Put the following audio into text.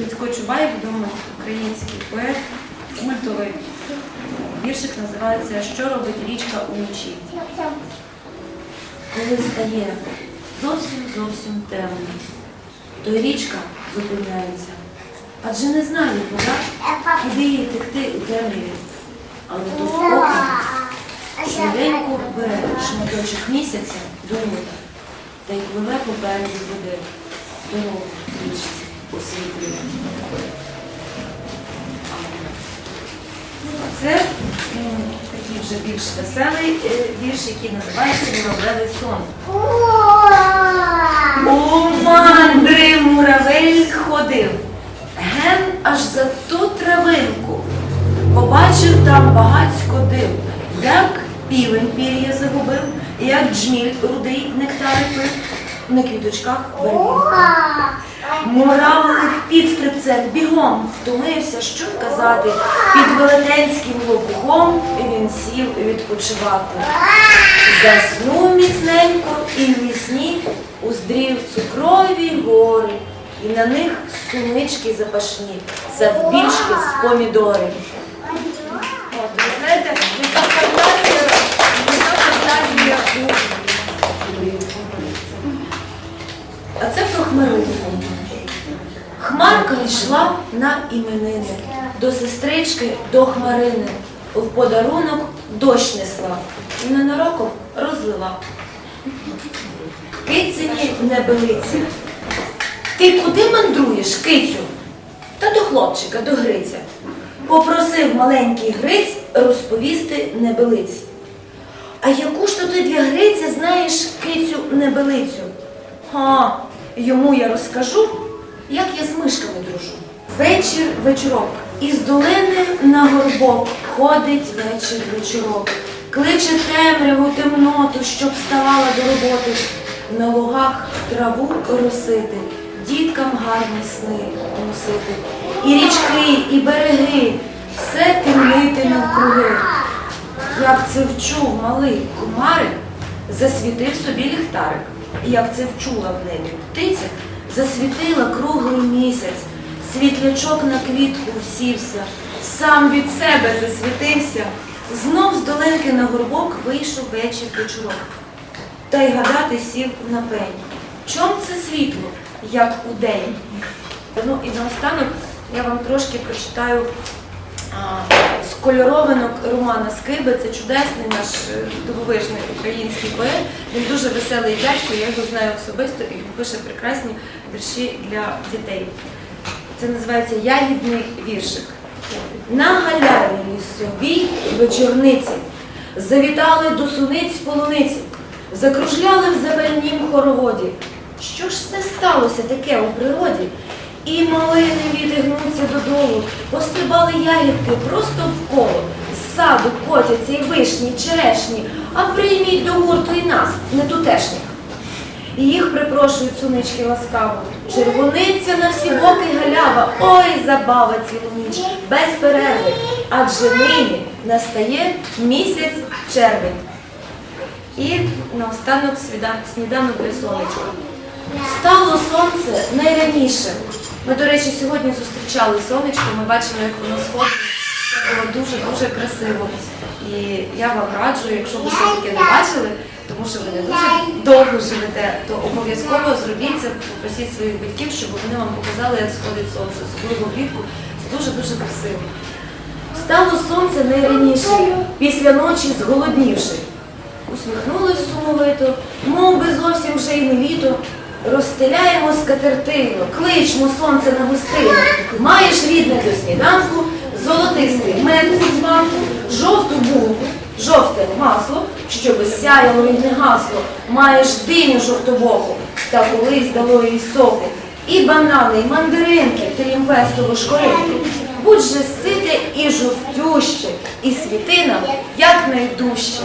Грицько Чубай, відомий український поет, культовий. Віршик називається Що робить річка уночі? Коли стає зовсім зовсім темно, то річка зупиняється. Адже не знає вода, куди їй текти у темряві. Але тут око швиденько бере шматочок місяця до вода та й пливе по березі води дорогу річці Це такий вже більш веселий е, вірш, який називається Муравлевий сон. У мандри муравель ходив, ген аж за ту травинку. Побачив там багацько див, як півень пір'я загубив, як джміль рудий нектари пив, на квіточках берегів. Муравлик під стрибцем бігом втомився, що казати. Під велетенським лопухом він сів відпочивати. Заснув міцненько і в вісні уздрів цукрові гори, і на них сунички запашні, завбільшки з помідори. От, ви знаєте, яка фантазія, яка фантазія а це про хмаринку. Хмарка йшла на іменини, до сестрички, до хмарини. В подарунок дощ несла і ненароком розлила. Кицині небелиці. Ти куди мандруєш, кицю? Та до хлопчика, до Гриця. Попросив маленький Гриць розповісти небелиці. А яку ж то ти для Гриця знаєш кицю небелицю? А, йому я розкажу, як я з мишками дружу. Вечір вечорок. Із долини на горбок ходить вечір вечорок. Кличе темряву темноту, щоб вставала до роботи. На лугах траву росити, діткам гарні сни носити. І річки, і береги, все темнити навкруги. Як це вчув малий кумарик, засвітив собі ліхтарик. Як це вчула в небі птиця, засвітила круглий місяць, світлячок на квітку всівся, сам від себе засвітився, знов з долинки на горбок вийшов вечір вечорок. Та й гадати сів на пень. Чом це світло, як у день? Ну і наостанок я вам трошки прочитаю з кольоровинок Романа Скиби. Це чудесний наш е, дивовижний український поет. Він дуже веселий дядько, я його знаю особисто і він пише прекрасні вірші для дітей. Це називається Ягідний віршик. На галяві лісовій вечорниці завітали до суниць полуниці, закружляли в запальнім хороводі. Що ж це сталося таке у природі? І малини відігнуться додолу, пострибали ягідки просто в коло. З саду котяться і вишні, черешні, а прийміть до гурту і нас, не тутешніх. І їх припрошують сунички ласкаво. Червониця на всі боки галява, ой, забава цілу ніч, без перерви. Адже нині настає місяць червень. І наостанок сніданок для сонечка. Стало сонце найраніше. Ми, до речі, сьогодні зустрічали сонечко, ми бачили, як воно сходить. Це було дуже-дуже красиво. І я вам раджу, якщо ви ще таке не бачили, тому що ви не дуже довго живете, то обов'язково зробіть це, попросіть своїх батьків, щоб вони вам показали, як сходить сонце, особливо влітку. Це дуже-дуже красиво. Стало сонце найраніше, після ночі зголоднівши. Усміхнулись сумовито, мов би зовсім вже й не літо. Розстеляємо скатертину, кличмо сонце на гостину. Маєш рідне до сніданку, золотистий мед у званку, жовту булку, жовте масло, щоби сяяло і не гасло. Маєш диню жовтобоку, та колись дало їй соку. І банани, і мандаринки, крім пестову шкоринки. Будь же сите і жовтюще, і світи нам якнайдужче.